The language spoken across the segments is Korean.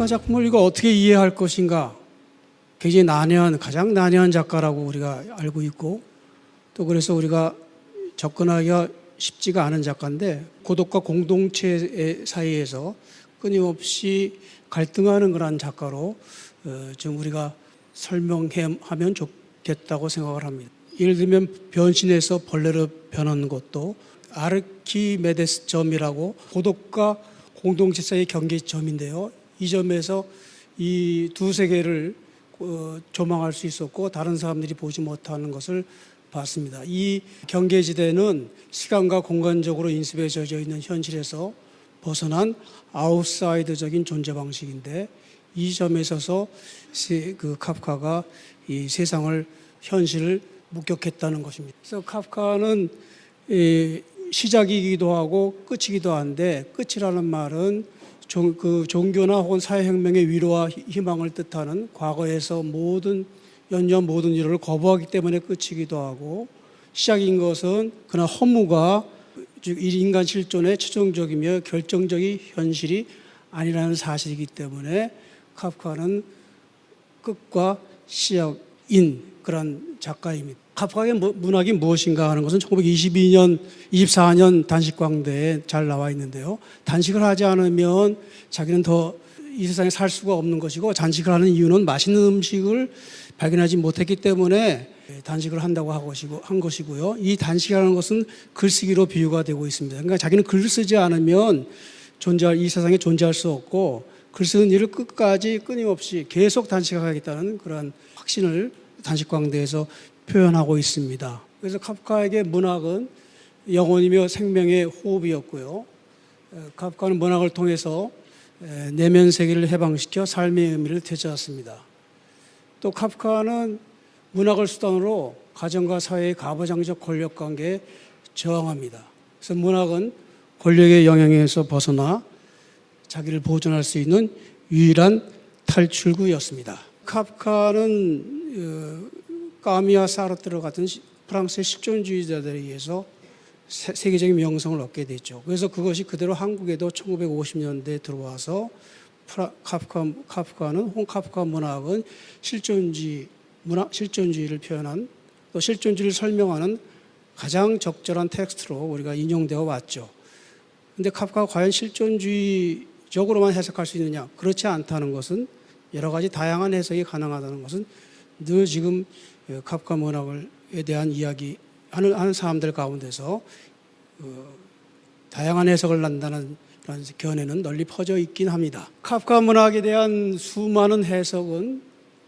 카프카 작품을 이거 어떻게 이해할 것인가? 굉장히 난해한 가장 난해한 작가라고 우리가 알고 있고 또 그래서 우리가 접근하기가 쉽지가 않은 작가인데 고독과 공동체 사이에서 끊임없이 갈등하는 그런 작가로 어, 좀 우리가 설명하면 좋겠다고 생각을 합니다. 예를 들면 변신해서 벌레로 변하는 것도 아르키메데스 점이라고 고독과 공동체 사이의 경계점인데요. 이 점에서 이 두 세계를 어, 조망할 수 있었고 다른 사람들이 보지 못하는 것을 봤습니다. 이 경계지대는 시간과 공간적으로 인습에 젖어 있는 현실에서 벗어난 아웃사이드적인 존재 방식인데 이 점에 있어서 세- 그 카프카가 이 세상을 현실을 목격했다는 것입니다. 그래서 카프카는 이 시작이기도 하고 끝이기도 한데 끝이라는 말은 종, 그 종교나 혹은 사회혁명의 위로와 희- 희망을 뜻하는 과거에서 모든 연년 모든 일을 거부하기 때문에 끝이기도 하고 시작인 것은 그러나 허무가 즉 인간 실존의 최종적이며 결정적인 현실이 아니라는 사실이기 때문에 카프카는 끝과 시작인 그런 작가입니다. 무- 문학이 무엇인가 하는 것은 1922년, 24년 단식 광대에 잘 나와 있는데요. 단식을 하지 않으면 자기는 더 이 세상에 살 수가 없는 것이고 단식을 하는 이유는 맛있는 음식을 발견하지 못했기 때문에 단식을 한다고 한 것이고 한 것이고요. 이 단식이라는 것은 글쓰기로 비유가 되고 있습니다. 그러니까 자기는 글을 쓰지 않으면 존재할 이 세상에 존재할 수 없고 글 쓰는 일을 끝까지 끊임없이 계속 단식하겠다는 그런 확신을 단식광대에서 표현하고 있습니다. 그래서 카프카에게 문학은 영혼이며 생명의 호흡이었고요. 에, 카프카는 문학을 통해서 에, 내면 세계를 해방시켜 삶의 의미를 되찾았습니다. 또 카프카는 문학을 수단으로 가정과 사회의 가부장적 권력 관계에 저항합니다. 그래서 문학은 권력의 영향에서 벗어나 자기를 보존할 수 있는 유일한 탈출구였습니다. 카프카는 어, 까미와 사르트르 같은 시- 프랑스의 실존주의자들에 의해서 세- 세계적인 명성을 얻게 됐죠. 그래서 그것이 그대로 한국에도 1950년대에 들어와서 프라, 카프카, 카프카는 홍 카프카 문학은 실존주의 문학 실존주의를 표현한 또 실존주의를 설명하는 가장 적절한 텍스트로 우리가 인용되어 왔죠. 근데 카프카가 과연 실존주의적으로만 해석할 수 있느냐? 그렇지 않다는 것은 여러 가지 다양한 해석이 가능하다는 것은 늘 지금 어, 카프카 문학에 대한 이야기 하는, 하는 사람들 가운데서 어, 다양한 해석을 난다는 그런 견해는 널리 퍼져 있긴 합니다. 카프카 문학에 대한 수많은 해석은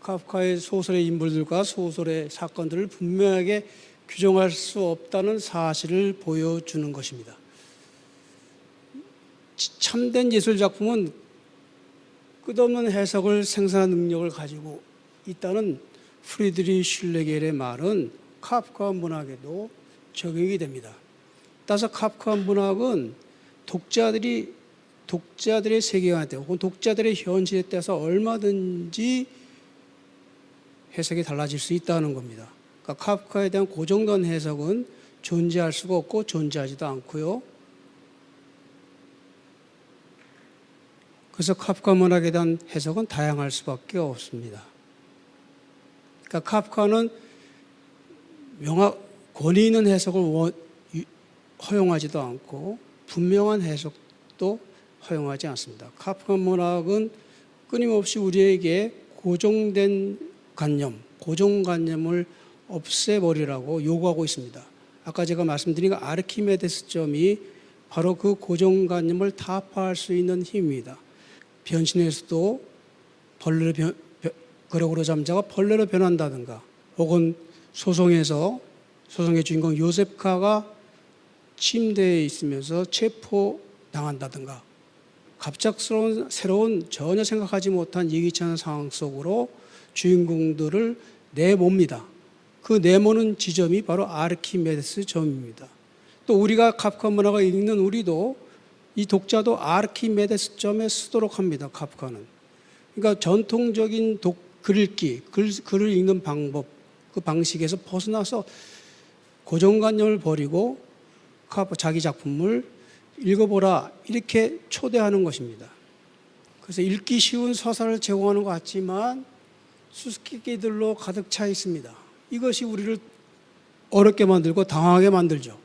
카프카의 소설의 인물들과 소설의 사건들을 분명하게 규정할 수 없다는 사실을 보여주는 것입니다. 참된 예술 작품은 끝없는 해석을 생산하는 능력을 가지고 있다는 프리드리 슐레겔의 말은 카프카 문학에도 적용이 됩니다. 따라서 카프카 문학은 독자들이 독자들의 세계관에 혹은 독자들의 현실에 따라서 얼마든지 해석이 달라질 수 있다는 겁니다. 그러니까 카프카에 대한 고정된 해석은 존재할 수가 없고 존재하지도 않고요. 그래서 카프카 문학에 대한 해석은 다양할 수밖에 없습니다. 그러니까 카프카는 명확 권위 있는 해석을 허용하지도 않고 분명한 해석도 허용하지 않습니다. 카프카 문학은 끊임없이 우리에게 고정된 관념, 고정관념을 없애버리라고 요구하고 있습니다. 아까 제가 말씀드린 그 아르키메데스 점이 바로 그 고정관념을 타파할 수 있는 힘입니다. 변신에서도 벌레로 변, 변, 그러고로 잠자가 벌레로 변한다든가 혹은 소송에서 소송의 주인공 요셉카가 침대에 있으면서 체포 당한다든가 갑작스러운 새로운 전혀 생각하지 못한 예기치 않은 상황 속으로 주인공들을 내몹니다. 그 내모는 지점이 바로 아르키메데스 점입니다. 또 우리가 카프카 문학을 읽는 우리도 이 독자도 아르키메데스 점에 쓰도록 합니다. 카프카는. 그러니까 전통적인 독, 글읽기, 글, 글을 읽는 방법, 그 방식에서 벗어나서 고정관념을 버리고 자기 작품을 읽어보라 이렇게 초대하는 것입니다. 그래서 읽기 쉬운 서사를 제공하는 것 같지만 수수께끼들로 가득 차 있습니다. 이것이 우리를 어렵게 만들고 당황하게 만들죠.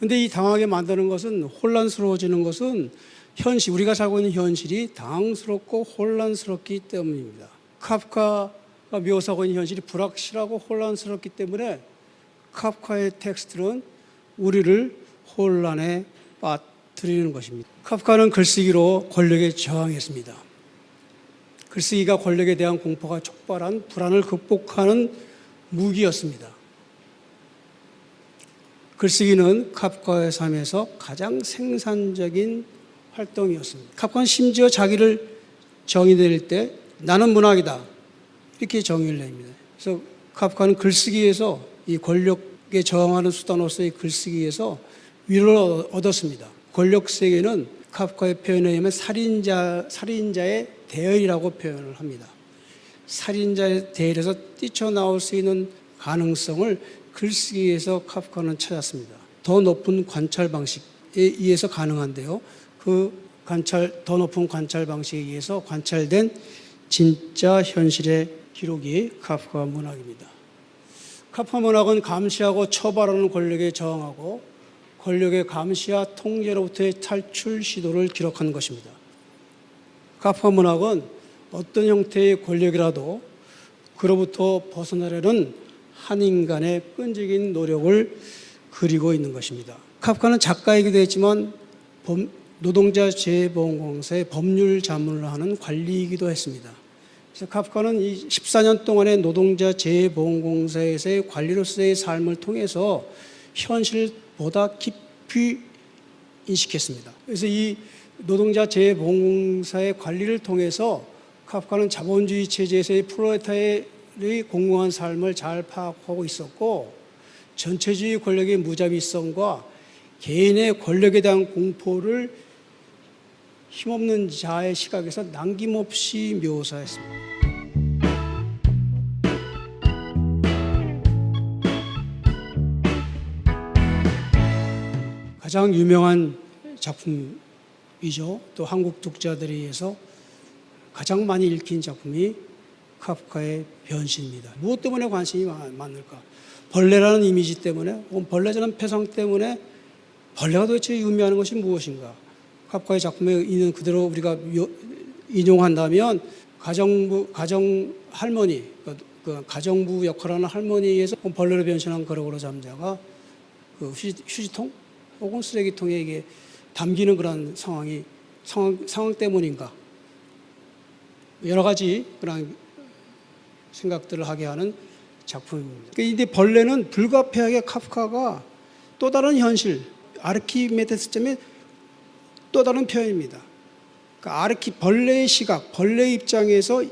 근데 이 당황하게 만드는 것은 혼란스러워지는 것은 현실 우리가 살고 있는 현실이 당황스럽고 혼란스럽기 때문입니다. 카프카가 묘사하고 있는 현실이 불확실하고 혼란스럽기 때문에 카프카의 텍스트는 우리를 혼란에 빠뜨리는 것입니다. 카프카는 글쓰기로 권력에 저항했습니다. 글쓰기가 권력에 대한 공포가 촉발한 불안을 극복하는 무기였습니다. 글쓰기는 카프카의 삶에서 가장 생산적인 활동이었습니다. 카프카는 심지어 자기를 정의 내릴 때 나는 문학이다 이렇게 정의를 냅니다. 그래서 카프카는 글쓰기에서 이 권력에 저항하는 수단으로서의 글쓰기에서 위로를 얻었습니다. 권력 세계는 카프카의 표현에 의하면 살인자 살인자의 대열이라고 표현을 합니다. 살인자의 대열에서 뛰쳐나올 수 있는 가능성을 글쓰기에서 카프카는 찾았습니다. 더 높은 관찰 방식에 의해서 가능한데요. 그 관찰 더 높은 관찰 방식에 의해서 관찰된 진짜 현실의 기록이 카프카 문학입니다. 카프카 문학은 감시하고 처벌하는 권력에 저항하고 권력의 감시와 통제로부터의 탈출 시도를 기록한 것입니다. 카프카 문학은 어떤 형태의 권력이라도 그로부터 벗어나려는 한 인간의 끈질긴 노력을 그리고 있는 것입니다. 카프카는 작가이기도 했지만 범- 노동자 재보험공사의 법률 자문을 하는 관리이기도 했습니다. 그래서 카프카는 이 14년 동안의 노동자 재보험공사에서의 관리로서의 삶을 통해서 현실 보다 깊이 인식했습니다. 그래서 이 노동자 재보험공사의 관리를 통해서 카프카는 자본주의 체제에서의 프로레타의 공공한 삶을 잘 파악하고 있었고 전체주의 권력의 무자비성과 개인의 권력에 대한 공포를 힘없는 자의 시각에서 남김없이 묘사했습니다. 가장 유명한 작품이죠. 또 한국 독자들에 의해서 가장 많이 읽힌 작품이 카프카의 변신입니다. 무엇 때문에 관심이 많- 많을까? 벌레라는 이미지 때문에, 혹은 벌레라는 표상 때문에 벌레가 도대체 의미하는 것이 무엇인가? 카프카의 작품에 있는 그대로 우리가 요- 인용한다면 가정부 가정 할머니 그, 그 가정부 역할하는 할머니에 의해서 벌레로 변신한 거러고로 잠자가 그 휴지, 휴지 통 혹은 쓰레기통에 이게 담기는 그런 상황이 상황, 상황 때문인가 여러 가지 그런 생각들을 하게 하는 작품입니다. 그런데 벌레는 불가피하게 카프카가 또 다른 현실 아르키메데스점의 또 다른 표현입니다. 그러니까 아르키 벌레의 시각, 벌레 입장에서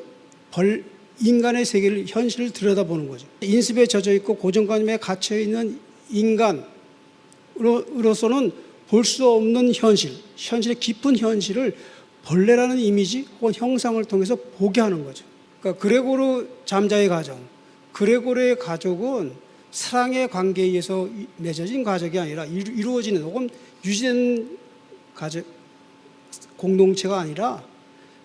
벌 인간의 세계를 현실을 들여다보는 거죠. 인습에 젖어 있고 고정관념에 갇혀 있는 인간으로서는 볼 수 없는 현실, 현실의 깊은 현실을 벌레라는 이미지 혹은 형상을 통해서 보게 하는 거죠. 그러니까 그레고르 잠자의 가정, 그레고르의 가족은 사랑의 관계에 의해서 맺어진 가족이 아니라 이루- 이루어지는 혹은 유지된 가족 공동체가 아니라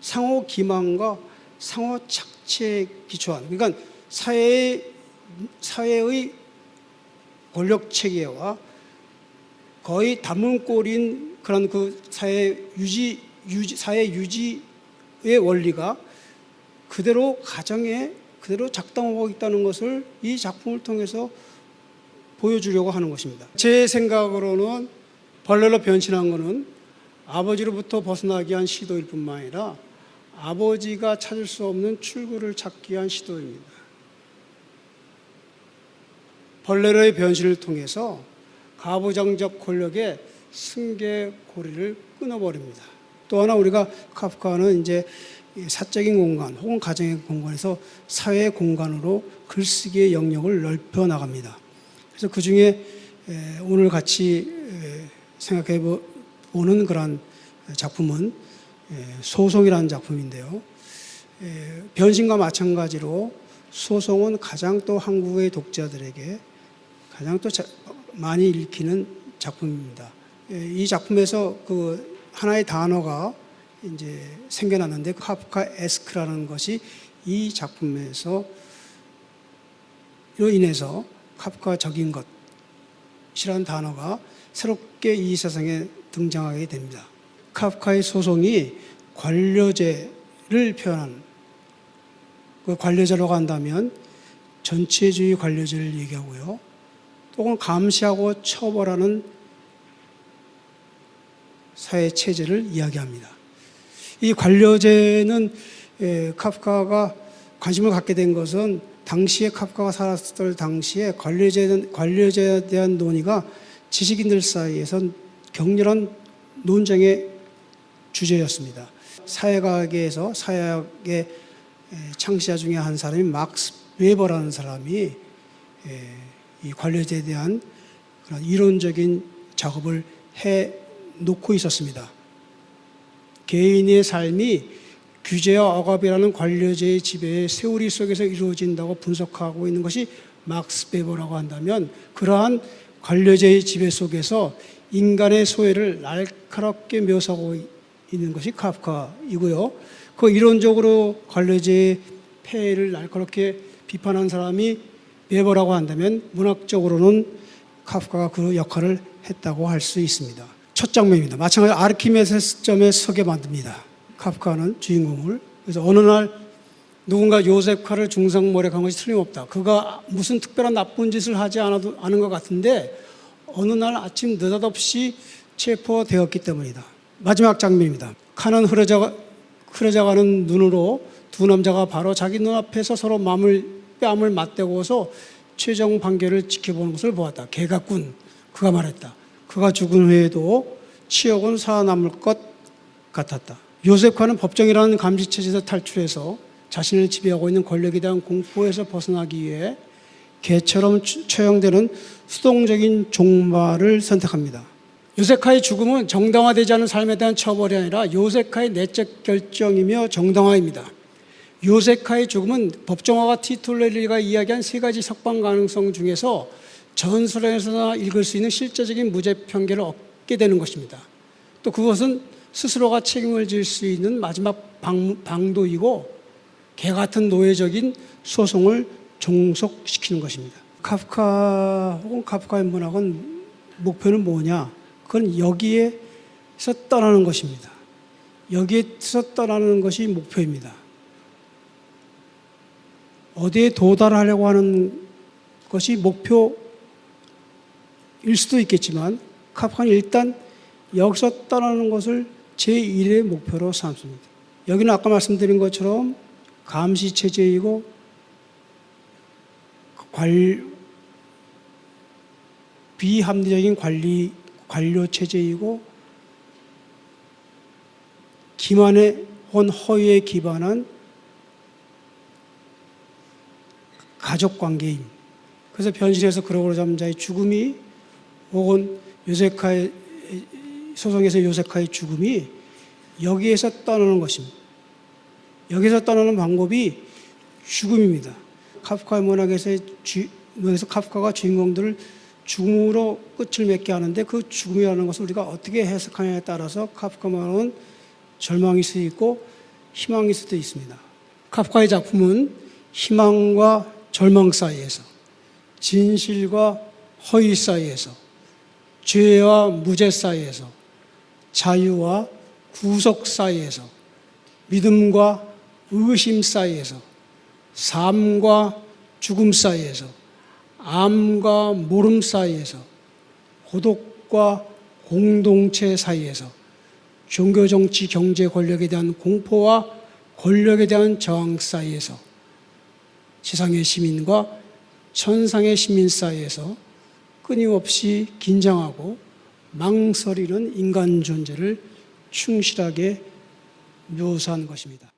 상호 기망과 상호 착취에 기초한 그러니까 사회의 사회의 권력 체계와 거의 다문꼴인 그런 그 사회 유지 유지 사회 유지의 원리가 그대로 가정에 그대로 작동하고 있다는 것을 이 작품을 통해서 보여주려고 하는 것입니다. 제 생각으로는 벌레로 변신한 것은 아버지로부터 벗어나기 위한 시도일 뿐만 아니라 아버지가 찾을 수 없는 출구를 찾기 위한 시도입니다. 벌레로의 변신을 통해서 가부장적 권력의 승계 고리를 끊어버립니다. 또 하나 우리가 카프카는 이제 이 사적인 공간 혹은 가정의 공간에서 사회 공간으로 글쓰기의 영역을 넓혀 나갑니다. 그래서 그 중에 에, 오늘 같이 에, 생각해 보- 보는 그런 작품은 에, 소송이라는 작품인데요. 에, 변신과 마찬가지로 소송은 가장 또 한국의 독자들에게 가장 또 자- 많이 읽히는 작품입니다. 에, 이 작품에서 그 하나의 단어가 이제 생겨났는데 카프카 에스크라는 것이 이 작품에서 로 인해서 카프카적인 것이라는 단어가 새롭게 이 세상에 등장하게 됩니다. 카프카의 소송이 관료제를 표현한 그 관료제라고 한다면 전체주의 관료제를 얘기하고요. 또는 감시하고 처벌하는 사회 체제를 이야기합니다. 이 관료제는 에, 카프카가 관심을 갖게 된 것은 당시에 카프카가 살았을 당시에 관료제 관료제에 대한 논의가 지식인들 사이에서 격렬한 논쟁의 주제였습니다. 사회과학에서 사회학의 에, 창시자 중에 한 사람이 막스 웨버라는 사람이 에, 이 관료제에 대한 그런 이론적인 작업을 해 놓고 있었습니다. 개인의 삶이 규제와 억압이라는 관료제의 지배의 세월이 속에서 이루어진다고 분석하고 있는 것이 막스 베버라고 한다면 그러한 관료제의 지배 속에서 인간의 소외를 날카롭게 묘사하고 있는 것이 카프카이고요. 그 이론적으로 관료제의 폐해를 날카롭게 비판한 사람이 베버라고 한다면 문학적으로는 카프카가 그 역할을 했다고 할 수 있습니다. 첫 장면입니다. 마찬가지로 아르키메데스점에 서게 만듭니다. 카프카는 주인공을 그래서 어느 날 누군가 요셉카를 중상모략한 것이 틀림없다. 그가 무슨 특별한 나쁜 짓을 하지 않아도 않은 것 같은데 어느 날 아침 느닷없이 체포되었기 때문이다. 마지막 장면입니다. 카는 흐려져 흐려져가는 눈으로 두 남자가 바로 자기 눈앞에서 서로 마음을 뺨을 맞대고서 최종 판결을 지켜보는 것을 보았다. 개가꾼 그가 말했다. 그가 죽은 후에도 치욕은 살아남을 것 같았다. 요셉과는 법정이라는 감시체제에서 탈출해서 자신을 지배하고 있는 권력에 대한 공포에서 벗어나기 위해 개처럼 처형되는 수동적인 종말을 선택합니다. 요세카의 죽음은 정당화되지 않은 삶에 대한 처벌이 아니라 요세카의 내적 결정이며 정당화입니다. 요세카의 죽음은 법정화가 티톨레리가 이야기한 세 가지 석방 가능성 중에서 전설에서나 읽을 수 있는 실제적인 무죄 판결을 얻게 되는 것입니다. 또 그것은 스스로가 책임을 질 수 있는 마지막 방, 방도이고 개 같은 노예적인 소송을 종속시키는 것입니다. 카프카 혹은 카프카의 문학은 목표는 뭐냐? 그건 여기에서 떠나는 것입니다. 여기에서 떠나는 것이 목표입니다. 어디에 도달하려고 하는 것이 목표일 수도 있겠지만 카프카는 일단 여기서 떠나는 것을 제1의 목표로 삼습니다. 여기는 아까 말씀드린 것처럼 감시 체제이고 관 비합리적인 관리 관료 체제이고 기만의 혹은 허위에 기반한 가족 관계임. 그래서 변신해서 그러고 잠자의 죽음이 혹은 요세카의 소송에서 요세카의 죽음이 여기에서 떠나는 것입니다. 여기서 떠나는 방법이 죽음입니다. 카프카의 문학에서의 주, 문학에서 카프카가 주인공들을 죽음으로 끝을 맺게 하는데 그 죽음이라는 것을 우리가 어떻게 해석하냐에 따라서 카프카 말은 절망일 수도 있고 희망일 수도 있습니다. 카프카의 작품은 희망과 절망 사이에서 진실과 허위 사이에서 죄와 무죄 사이에서 자유와 구속 사이에서 믿음과 의심 사이에서 삶과 죽음 사이에서 암과 모름 사이에서 고독과 공동체 사이에서 종교 정치 경제 권력에 대한 공포와 권력에 대한 저항 사이에서 지상의 시민과 천상의 시민 사이에서 끊임없이 긴장하고 망설이는 인간 존재를 충실하게 묘사한 것입니다.